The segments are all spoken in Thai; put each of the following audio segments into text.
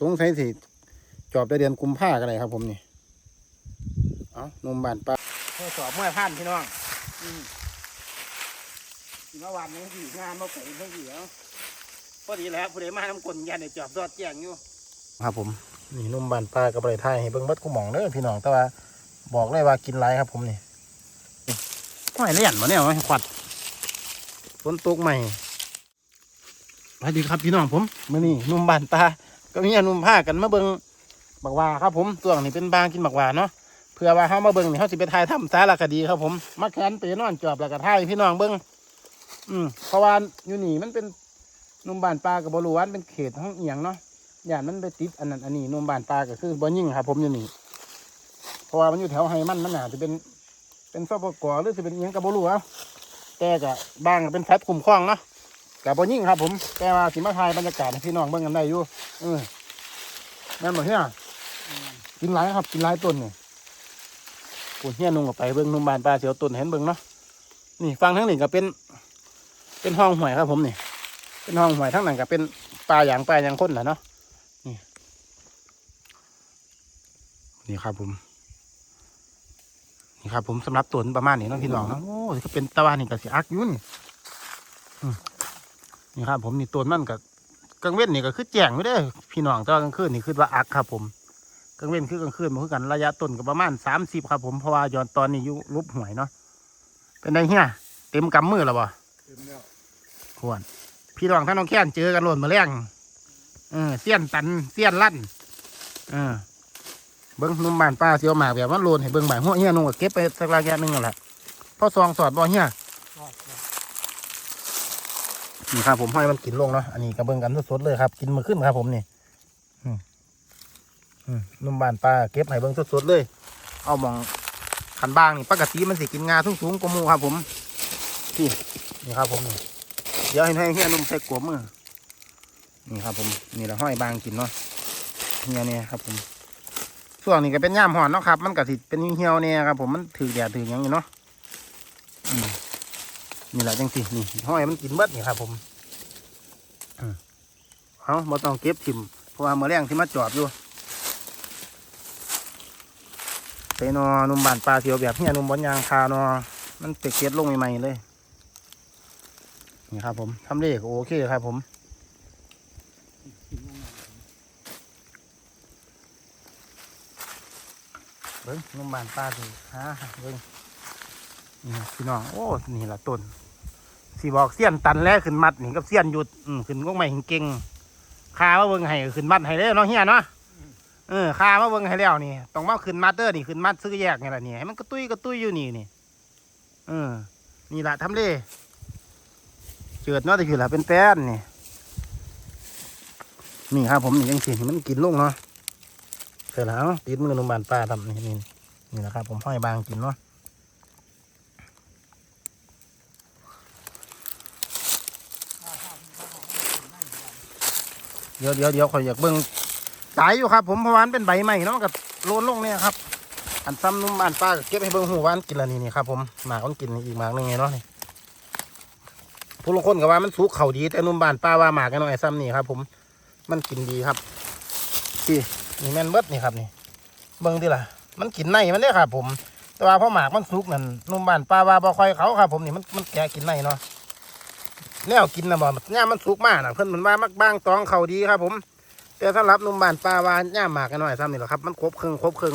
สงสัยสิจอบได้เดือนกุมภากันเลยครับ ผมนี่เอานมบานปลาทดสอบเมื่อพันพี่น้องอืมสิมาวันนี้สี่งานมาไปเพิ่งกี่แล้วพอดีแล้วผู้ใดมาทำกลยันในจอบดอดแจ้งอยู่ครับผมนี่นมบานปลากับบริไทยให้เบิ่งเบัดกูหมองเด้อพี่น้องแต่ว่าบอกเลยว่ากินไรครับ ผมนี่นี่ห้อยเลี่ยนมาเนี่ยไว้ขวัดฝนตกใหม่สวัสดีครับพี่น้องผมมื่อนี้นุ่มบานตา ก็มีอนุมผ้ากันมาเบิงบักหวาครับผมส่วนนี้เป็นบางกินบักหวาเนาะเพื่อว่าเขามาเบิงนี่เขาสิไปถ่ายทำสารคดีครับผมมาแขนไปนอนจอบแล้วก็ถ่ายพี่น้องเบิงอืมเพราะว่าอยู่นี่มันเป็นนุ่มบานปลากับบรูวันเป็นเขตห้องเอียงเนาะอย่านมันไปติดอันนั้นอันนี้นุ่มบานปลาก็คือบ่ยิ่งครับผมอยู่นี่เพราะว่ามันอยู่แถวไฮมันมันน่าจะเป็นเป็นซอปกอหรือจะเป็นเอียงกับบรูเอาแต่ก็บางก็เป็นแฟตคุ้มครองเนาะ กับบ่ยิ่งครับ ผมแต่ว่าสิมาถ่ายบรรยากาศให้พี่น้องเบิ่งกันได้อยู่เออแม่นบ่เฮียกินหลายครับ กินหลายต้นนี่ปูเฮียนุ่งก็ไปเบิ่งนุ่มบานปลาเสียวต้นเห็นเบิ่งเนาะนี่ฟังทั้งนี้ก็เป็น เป็นห้องหวยครับ ผมนี่เป็นห้องหวยทั้งนั้นก็เป็นปลาอย่างปลาอย่างคนแหละเนาะนี่นี่ครับผมนี่ครับผมสำหรับต้นประมาณนี้เนาะพี่น้องเนาะโอ้ยก็เป็นตะวันนี่ก็สิอักอยู่นี่ นี่ครับ ผมนี่ต้นมันกับกลางเว้นนี่ก็คือแจ้งไม่ได้อพี่น้องแต่ว่ากลางคืนนี่คือว่าอักครับผมกลางเว้นคือกลางคืนมันคือกันระยะต้นก็ประมาณสามสิบครับ ผมเพราะว่าย้อนตอนนี้อยู่รูปหวยเนาะเป็นไงเฮียเต็มกำมือแล้วบ่ควรพี่น้องท่านน้องแค้นเจอกันหล่นมาแรงเออเสี้ยนตันเสี้ยนลั่นเออเบิ้งนุ่มบานป้าเสียวหมากแบบมันโลนให้เบิ้งบ่ายหัวเฮียนุ่งก็เก็บไปสักระยะหนึงนั่นแหละพอซองสอดบ่เฮีย นี่ครับผมห้อยมันกินลงเนาะอันนี้กระเบื้องกันสดๆเลยครับ กินมาขึ้นครับ ผมนี่อืมอืมนุ่มบานปลาเก็บให้เบิ้งสดๆเลย เอามองขันบางนี่ปกติมันสิกินงาสูงๆกว่ามูครับ ผมนี่นี่ครับ ผมนี่เดี๋ยวให้ให้เฮียนุ่มใส่กวมือนี่ครับ ผมนี่แหละห้อยบางกินเนาะเฮียเนี่ยครับ ผมช่วงนี้ก็เป็นย่ามหอนเนาะครับ มันก็สิเป็นเหี่ยวเนี่ยครับ ผมมันถือแดดถือยังอยู่เนาะอืม นี่แหละจังสินี่ห้อยมันกินเบิดนี่ครับ ผมเอาบ่ต้องเก็บทิมเพราะว่าเมื่อแรงที่มาจอดอยู่ใส่นอนุ่มบานปลาเสียวแบบเนี้ยนุ่มบอลยางคานอมันเตะเก็ดลงใหม่ๆเลยนี่ครับ ผมทำเลขโอเคครับ ผมเบิ้งนุ่มบานปลาสิฮะเบิ้งนี่พี่น้องโอ้นี่ละต้น สีบอกเสี้ยนตันแล้วขึ้นมัดนี่กับเสี้ยนหยุดอืมขึ้นก็ไม่เก่งคามาเบิ่งให้ขึ้นมัดให้แล้วเนาะเฮียเนาะเออคามาเบิ่งให้แล้วนี่ต้องมาขึ้นมัดเด้อนี่ขึ้นมัดซื้อแยกนี่ะนี่ให้มันกระตุ้ยกระตุ้ยอยู่นี่นี่เออ นี่แหละทำเลเจิดเนาะแต่คือละเป็นแป้นนี่นี่ครับผมนี่ยังสิมันกินลงเนาะเสร็จแล้วติดมือโรงพยาบาลป้าทำนี่นี่นี่แหละครับผมห้อยบางกินเนาะ เดี๋ยวเดี๋ยวเดี๋ยวขอยอยากเบิ่งตายอยู่ครับ ผมเพราะวามันเป็นใบใหม่เนาะกับโลนลงเนี่ยครับอันซ้ำนุ่มอันป้าก็เก็บให้เบิ่งหูวามันกินล้วนี่นี่ครับผมหมากมันกินอีกหมากหนึงไงเนาะนี่ผู้ลางคนก็ว่ามันสุกเข่าดีแต่นุ่มบานป้าว่าหมากกันหน่อยซ้ำนี่ครับ ผมมันกินดีครับพี่นี่แม่นเบิดนี่ครับนี่ เบิ่งดิล่ะ มันกินในมันเนี่ยครับ ผม แต่ว่าพอหมากมันสุกนั่นนุ่มบานป้าว่าบ่ค่อยเขาครับ ผมนี่มันมันแกะกินในเนาะ แนวกินนะบ่ย่ามมันสุกมากนะเพิ่อนมันว่ามักบ้างตองเขาดีครับ ผม แต่สำหรับนุ่มบานปลาวานย่ามหมากกันหน่อยซ้ำนี่แหละครับ มันครบครึ่งครบครึ่ง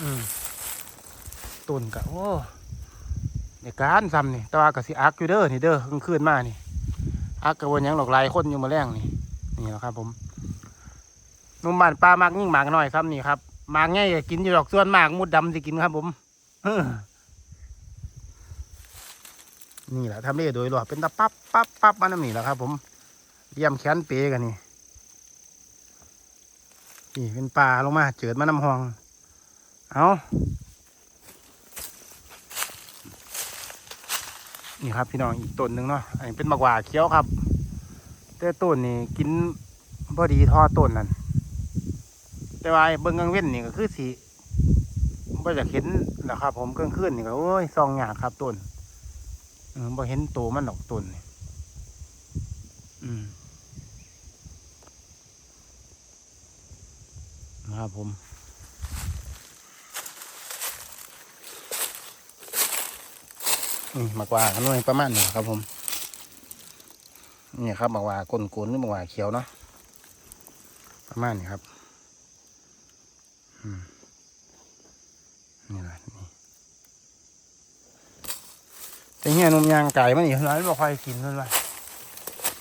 อืมตุนกะโอ้ในการซ้ำนี่แตว่ากับสิอักอยู่เด้อนี่เด้อกลางคืนมานี่อักกะวนยังหลอกลายคนอยู่มาแรงนี่นี่แหละครับ ผมนุ่มบานปลามักยิ่งหมากหน่อยซ้ำนี่ครับหมากง่ายกินอยู่ดอกส่วนหมากมุดดำสิกินครับ ผมเออ นี่แหละทำเลโดยรอบเป็นตะปั๊บปั๊บปั๊บมันนี่แหละครับ ผมเยี่ยมแขนเปกันนี่นี่เป็นปลาลงมา เจิดมาน้ำหอง เอานี่ครับพี่น้องอีกต้นหนึ่งเนาะอันนี้เป็นมะกว่าเคี้ยวครับ แต่ต้นนี่กินพอดีทอต้นนั่นแต่ว่าเบิ้งกลางเว้นนี่ก็คือสีบ่จะเห็นแหละครับ ผมกลางคืนนี่ก็โอ้ยซองหยากครับต้น บ่เห็นโตมันดอกต้นนี่อืมนะครับผมมากว่ากันหน่วยประมาณนี้ครับผม นี่ครับมากว่าก้นกุนหรือมากว่าเขียวเนาะประมาณนี้ครับ อืมนี่แหละนี่ แต่เงี้ยนมยางไก่มันนี่ร้านบ่ค่อยกินเท่าไหร่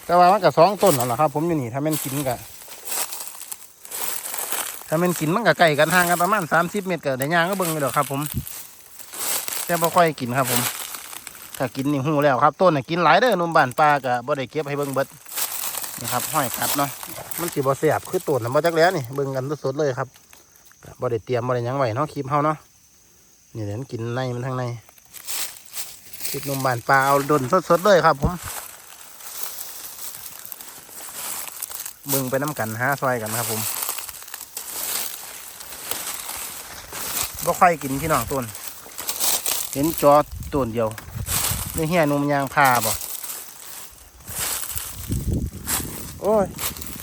แต่ว่ามันก็สองต้นนั่นแหละครับ ผมอยู่นี่ถ้ามันกินก็ถ้ามันกินมันก็ไก่กันห่างกันประมาณสามสิบเมตรก็ได้ยางก็เบิ่งอยู่ดอกครับ ผม แต่บ่ค่อยกินครับ ผมถ้ากินนี่หูแล้วครับ ต้นน่ะกินหลายเด้อนมบ้านปลาก็บ่ได้เก็บให้เบิ่งเบิดนี่ครับห้อยกัดเนาะมันสิบ่แซ่บคือต้นน่ะบ่จักแล้วนี่เบิ่งกันสดๆเลยครับบ่ได้เตรียมบ่ได้ยังไว้เนาะคลิปเฮาเนาะนี่เดี๋ยวมันกินในมันทางใน คลิปนมบ้านปลาเอาดนสดๆเลยครับผมเบิ่งไปน้ำกันหาซอยกันครับผมบ่ค่อยกินพี่น้องต้น เห็นจอต้นเดียวนี่เฮียนุ่มยางพาบ่โอ้ย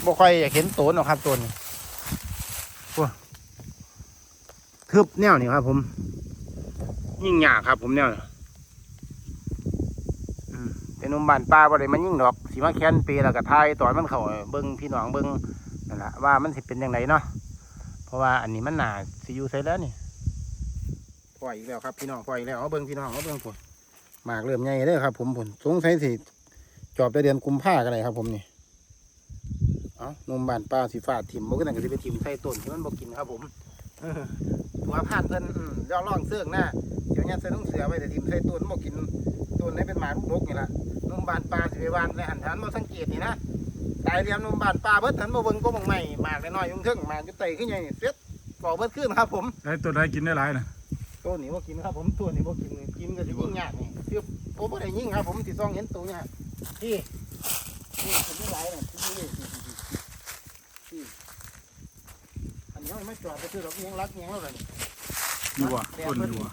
บ่ค่อยอยากเห็นต้นหรอกครับต้นนี่โอ้ยทึบแนวนี่ครับผม ยิ่งยากครับผมแนวนี่ นหนุ่มบ้านป่าบ่ได้มันยิ่งดอกสีมาแค้นปีแล้วก็ทายตอนมันเขาเบิ่งพี่น้องเบิ่งนั่นแหละว่ามันสิเป็นยังไงเนาะเพราะว่าอันนี้มันหนาสิอยู่ใส่แล้วนี่ปล่อยอีกแล้วครับพี่น้องปล่อยอีกแล้วเอาเบิ้งพี่น้องเอาเบิ้งผลหมากเริ่มใหญ่เลยครับ ผมผลสงสัยสิจอบได้เดือนกุมภากันเลยครับ ผมนี่เอานมบานปลาสีฟ้าถิ่มบ่ก็นั่นก็สิไปถิ่มใส่ต้นที่มันบ่กินครับ ผมตัวผ่านเพิ่นย่อร่องเสื้องหน้าเดี๋ยวเนี้ยใส่ต้องเสือไว้แต่ถิ่มใส่ต้นมันบ่กินต้นนี้เป็นหมาลูกนกนี่ล่ะ มบานปลาสิไปวานในหันฐานบ่สังเกตนี่นะตายเรียมนมบานปลาเบิดหันบ่เบิ่งก็บ่งใหม่หมากน้อยๆยุ่งเทิงหมากอยู่ไตขึ้นใหญ่นี่เสร็จปอกเบิดขึ้นครับผมไอ้ตัวใดกินได้หลายนะตัวนี้ว่ากินครับผมตัวนี้ว่ากินเลยกินก็จะยิ่งยากนี่คือผมไม่ได้ยิ่งครับผมติดซองเห็นตัวยากที่นี่ผมไม่ไหวเลยที่นี่ที่อันนี้ไม่จอดไปซื้อดอกเงี้ยงรักเงี้ยงแล้วเลยอยู่อะต้นอยู่อะ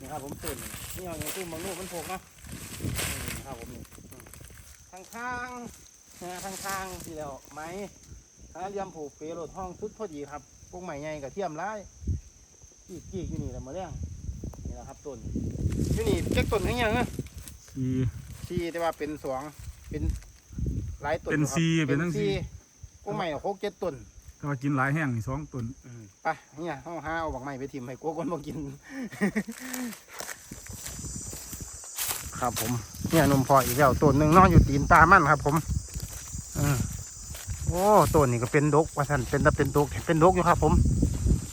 นี่ครับผมตื่นนี่เอาอย่างตู้มังลูกมันโผล่เนาะนี่ครับผมนี่ ข้างข้างๆนะข้างข้างๆที่แล้วไม้ถ้าเรียมผูกเปรโลดห้องสุดพอดีครับพวกใหม่ใหญ่กับเทียมร้ายกีกกีกอยู่นี่แหละมาเรื่องนี่แหละครับต้นอยู่นี่เจ๊กต้นทั้งยังอะสี่สี่แต่ว่าเป็นสองเป็นหลายต้นเป็นอยู่ครับสี่เป็นทั้งสี่พวกใหม่หกเจ็ดต้นก็ว่ากินหลายแห้งนี่สองต้นอืมไปเนี่ยเอาห้าเอาบักไม้ไปทิมให้กลัวคนมากิน ครับผม เนี่ยนมพออีกแล้วต้นหนึ่งนอนอยู่ตีนตามันครับ ผมอืมโอ้ต้นนี่ก็เป็นดกว่าท่านเป็นตะเป็นดกเป็นดกอยู่ครับ ผม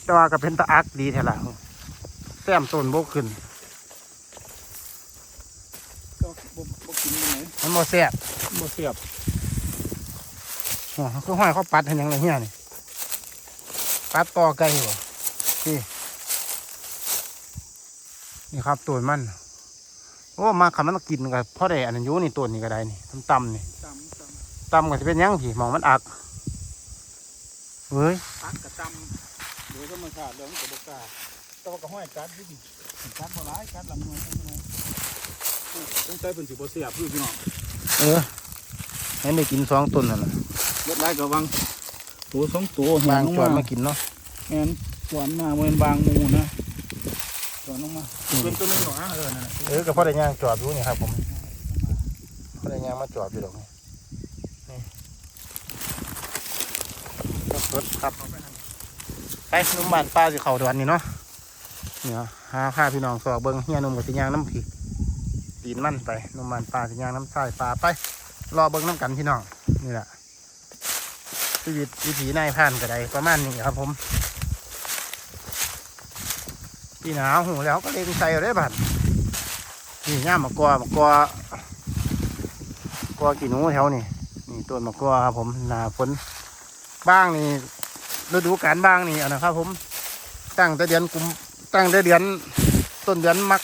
แต่ว่าก็เป็นตะอักดีแท้ละแซมต้นบกขึ้นก็บ่บ่กินยังไงมันบ่แซ่บบ่เสียบอ๋อคือห้อยเขาปัดเห็นยังไงเฮียนี่ปัดต่อไก่บ่นี่นี่ครับต้นมัน โอ้มาคำนั้นกินกับพ่อได้อันนั้นอยู่นี่ต้นนี่ก็ได้นี่ตำๆนี่ตำตตำก็จะเป็นหยังพี่หมองมันอักเฮ้ยำตักกับตำเดี๋ยวก็มาขาดเดี๋ยวมันก็บ่กล้าแต่ว่าก็ห้อยกัดอยู่ดิกัดบ่หลายกัดลำหน่วยจังหน่วยต้องใช้เพิ่นสิบ่เสียบพี่น้องเออให้ได้กินสองต้นนั่นน่ะเล็ดหลายก็วางตัวสองตัวบางลจอดมากินเนาะแม่นสวนมาเว้นบางหมูนะส วนลงมาเป็นตัวนึงหรอฮะเออนั่นน่ะเออกับพ่อได้ย่างจอดอยู่นี่ครับผมพ่อได้ย่างมาจอดอยู่ดอกนี่นี่สดๆครับไปนุ่มบ้านป้าสิเขาดวนนี่เนาะเนี่ยหาข้าพี่น้องสอกเบิ้งเฮียหนุ่มกับสิยางน้ำผีตีนมันไปนุ่มบ้านป้าสิยางน้ำทรายปลาไปรอเบิ้งน้ำกันพี่น้องนี่แหละชีวิตวิถีนายพรานก็ได้ประมาณนี้ครับผม พี่หนาวหูแล้วก็เล็งใส่ได้บัดนี่ย่ามมะกอมะกอกอกี่นูแถวนี่นี่ต้นมะกอครับผมหนาฝนบ้างนี่ฤดูกาลบ้างนี่เอานะครับ ผมตั้งแต่เดือนกุมตั้งแต่เดือนต้นเดือนมัก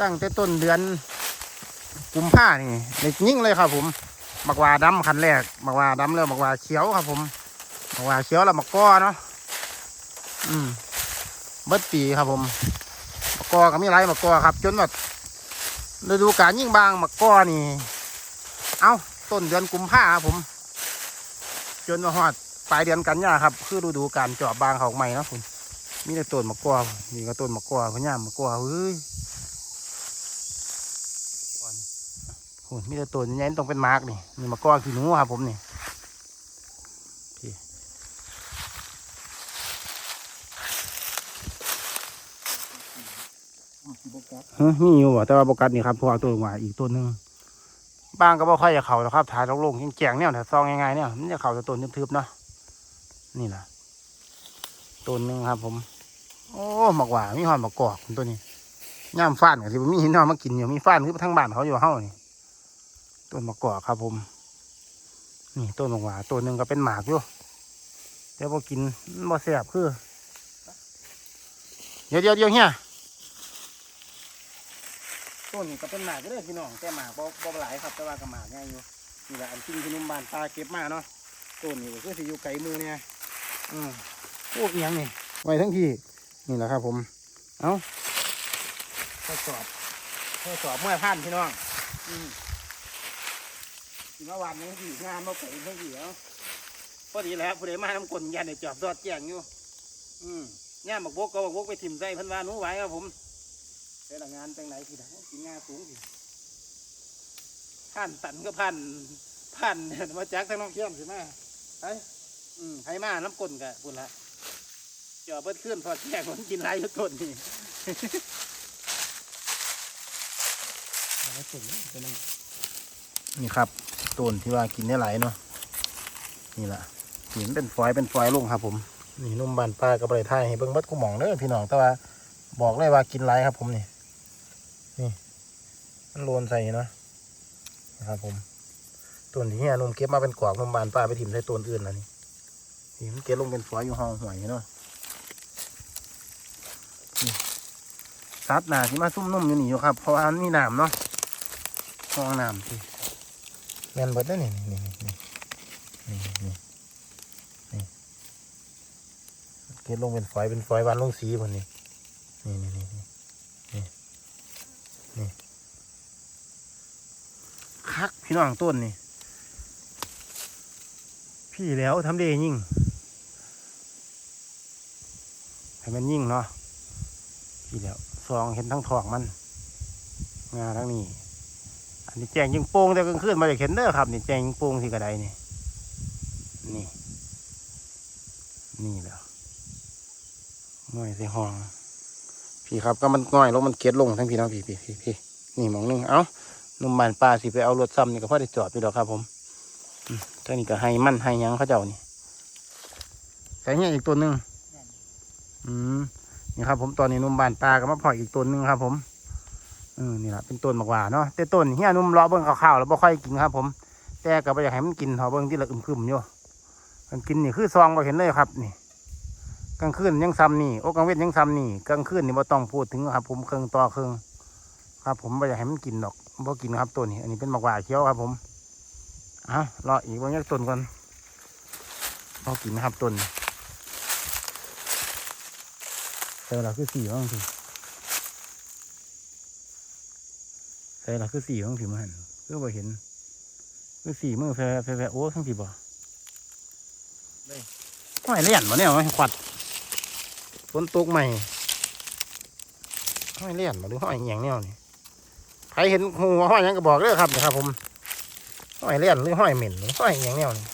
ตั้งแต่ต้นเดือนกุมภานี่เด็กยิ่งเลยครับ ผมมักวาดำคันแรกมักวาดำแล้วมักวาเขียวครับ ผมมักวาเขียวแล้วมักก้อเนาะอืม เบิดปีครับผมมักอก็มีไรมักอครับ จนแบบฤดูกาลยิ่งบางมักอนี่ เอาต้นเดือนกุมภาครับผม จนมาฮอดปลายเดือนกันยาครับ คือฤดูการจอบบางเขาใหม่นะคุณมีแต่ต้นมะกอนี่ก็ต้นมะกอกพะย่ามมะกอเฮ้ยคุณมีแต่ต้นใหญ่ต้องเป็นมาร์กนี่นี่มะกอขี้หนูครับผมนี่พี่ บกัด ฮะ มีอยู่แต่ว่าโบกัสนี่ครับเพราะว่าตัวหวาอีกตัวหนึ่งบางก็บ่ค่อยจะเข่าหรอกครับถ่ายลงๆแจงๆเนี่ยแต่ซองง่ายๆเนี่ยมันจะเข่าแต่ต้นทึบๆเนาะนี่แหละต้นหนึ่งครับ ผม โอ้หมากหว่ามีหอนหมากกอกตัวนี้ย่ามฟ้านกับที่มีหินนอนมากินอยู่มีฟ้านคือทั้งบ้านเขาอยู่เฮานี่ต้นหมากกอกครับผม นี่ต้นหมากหวาต้นหนึ่งก็เป็นหมากอยู่แต่พอกินบ่แซ่บคือ เดี๋ยวเดี๋ยวเดี๋ยวเฮีย ต้นนี้ก็เป็นหมากก็ได้พี่น้องแต่หมากบ่บ่หลายครับแต่ว่าก็หมากง่ายอยู่นี่แหละอันจริงที่นุ่มบานปลาเก็บมาเนาะต้นนี้ก็คือสิอยู่ไกลมือเนี่ยอืมโอ้เอียงนี่ไว้ทั้งที่นี่แหละครับผมเอาทดสอบทดสอบเมื่อพันพี่น้องอืมสิมาวันนี้ที่งานมาไปเพิ่งเดียวพอดีแล้วผู้ใดมาทำกลนยันในจอบดอดแจ้งอยู่ อืมย่ามบักบกก็บักบกไปถิ่มใส่พันวาหนูไหวครับผม เป็นงานจังไหนที่ไหนกินงานสูงสิผ่านตันก็ผ่านผ่านมาจากทางน้องเขี้ยมสิมาไปอืมให้มาน้ำกลนกะพุ่นละเจาะเบิดขึ้นพอแจกมันกินไรทุกต้นนี่นี่ครับต้นที่ว่ากินได้หลายเนาะนี่แหละหินเป็นฝอยเป็นฝอยลงครับ ผมนี่นุ่มบานปลากระไรไทยให้เบิ้งเบัดกูหมองเด้อพี่น้องแต่ว่าบอกเลยว่ากินไรครับผมนี่ นี่มันโลนใส่เนาะนะครับผมต้นที่เฮียนุ่มเก็บมาเป็นกวากนุ่มบานปลาไปถิ่มใส่ต้นอื่นแล้วนี่นี่มันเก็บลงเป็นฝอยอยู่ห้องหวยเนาะซัดหนาที่มาซุ่มนุ่มอยู่นี่อยู่ครับ เพราะว่ามันมีน้ำเนาะห้องน้ำที่แมนเบิดได้อนี่นี่นี่นี่นี่นี่นี่เก็บลงเป็นฝอยเป็นฝอยบานลงสีบนนี้นี่นี่นี่นี่ นี่คักพี่น้องต้นนี่ พี่แล้วทำเดยิ่งให้มันยิ่งเนาะพี่แล้วซองเห็นทั้งทองมัน งาทั้งนี้อันนี้แจงยิงโป่งแต่กลางคืนมาจากเห็นเด้อครับนี่แจงยิงโป่งที่กระไดนี่นี่ นี่แล้วง่อยใส่ห้อง พี่ครับก็มันง่อยลงมันเก็ดลงทั้งพี่น้องพี่พี่พี่พี่นี่มองหนึงเอ้านุ่มบานปลาสิไปเอารถซ้ำนี่ก็พอได้จอดไปดอกครับผมอืมเจ้านี่ก็ให้มั่นให้ยังเขาเจ้านี่ใส่เนี่ยอีกตัวหนึ่งอืมนี่ครับ ผมตอนนี้นุ่มบานปลาก็มาพอยอีกตัวหนึ่งครับ ผมอืมนี่แหละเป็นต้นมากว่าเนาะแต่ต้นเฮียนุ่มรอเบิ้งข้าวๆแล้วบ่ค่อยกินครับ ผม แต่ก็บ่อยากให้มันกินเทอเบิ้งที่ละอึมครึมอยู่มันกินนี่คือซองบ่เห็นเลยครับ นี่ กลางคืนยังซ้ำนี่โอ้กลางเว้นยังซ้ำนี่กลางคืนนี่บ่ต้องพูดถึงครับ ผมเครื่องต่อเครื่องครับ ผมไม่อยากให้มันกินดอกบ่กินครับตัวนี้ อันนี้เป็นหมากหวาเขียวครับ ผมเอ้ารออีกวันยักต้นก่อนพอกินนะครับต้นใส่ละคือสี่บ้างสิใส่ละคือสี่บ้างสิมันคือบ่เห็นคือสี่มือแฟแฟแฟโอ้ทั้งสี่บ่ห้อยเลี่ยนบ่เนี่ยห้อยขวัด ฝนตกใหม่ห้อยเลี่ยนมาหรือห้อยอหย่างแนวนี่ใครเห็นหัวห้อยยังก็บอกเลยครับนะครับ ผมห้อยเลี่ยนหรือห้อยเหม็นหรือห้อยอหย่างแนวนี่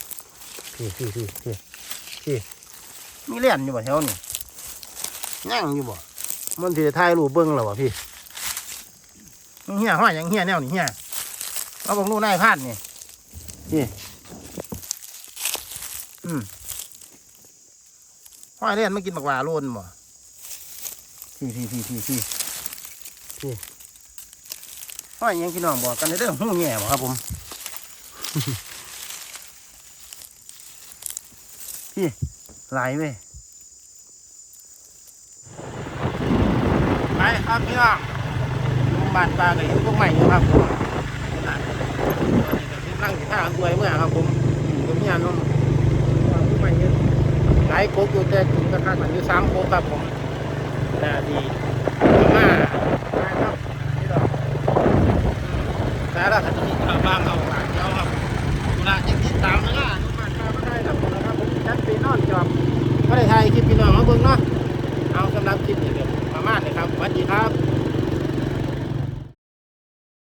พี่พี่พี่พี่พี่มีเลี่ยนอยู่บ่แถวนี่ย่างอยู่บ่มันถือถ่ายรูปเบิ้งแล้ววะพี่เฮียห้อยหยังเฮียแนวนี่เฮียเราบอกลูกนายพลาดนี่พี่อืม ห้อยเล่นไม่กินบักหวาโลนบ่พี่พี่พี่พี่พี่พี่ห้อยหยังพี่น้องบอกกันเด้อหูแง่บ่ครับผมพี่หลายเว้ยไปครับพี่น้องลุงบานปลาก็เห็นพวกใหม่อยู่ครับผมนั่งที่ท่าอวยเมื่อครับผมอยู่กับเมียน้องพวกใหม่เยอะ หลายโคกอยู่แต่ถึงกระทั่งมันอยู่สามโคกครับผมแต่ดีมาครับนี่ดอกแต่ละคดีบางเอาหลายเจ้าครับเวลาจะติดตามนะล่ะนุมาข้ามาได้ครับผมนะครับผมจัดปีไม่ได้ถ่ายคลิปพี่น้องมาเบิ่งเนาะเอาสำหรับคลิปนี้ก็ประมาณนี้ครับสวัสดีครับ